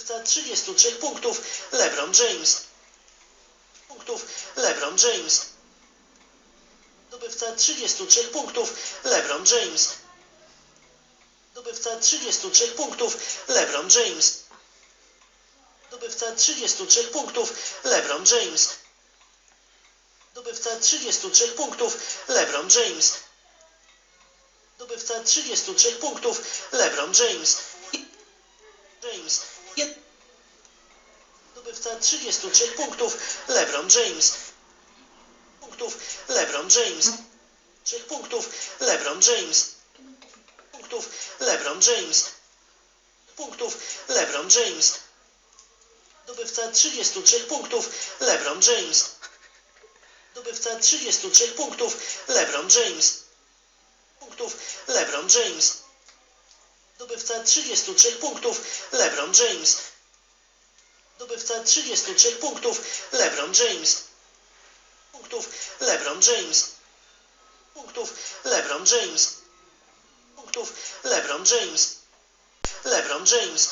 Zdobywca 33 punktów LeBron James. Punktów LeBron James. Zdobywca 33 punktów LeBron James. Zdobywca 33 punktów LeBron James. Zdobywca 33 punktów LeBron James. Zdobywca 33 punktów LeBron James. Zdobywca 33 punktów LeBron James. James. Zdobywca 33 punktów LeBron James. Punktów LeBron James. 3 punktów LeBron James. Punktów LeBron James. Punktów LeBron James. Zdobywca 33 punktów LeBron James. Zdobywca 33 punktów LeBron James. Punktów LeBron James. Zdobywca 33 punktów LeBron James. Zdobywca 33 punktów LeBron James. Punktów LeBron James. Punktów LeBron James. Punktów LeBron James. LeBron James.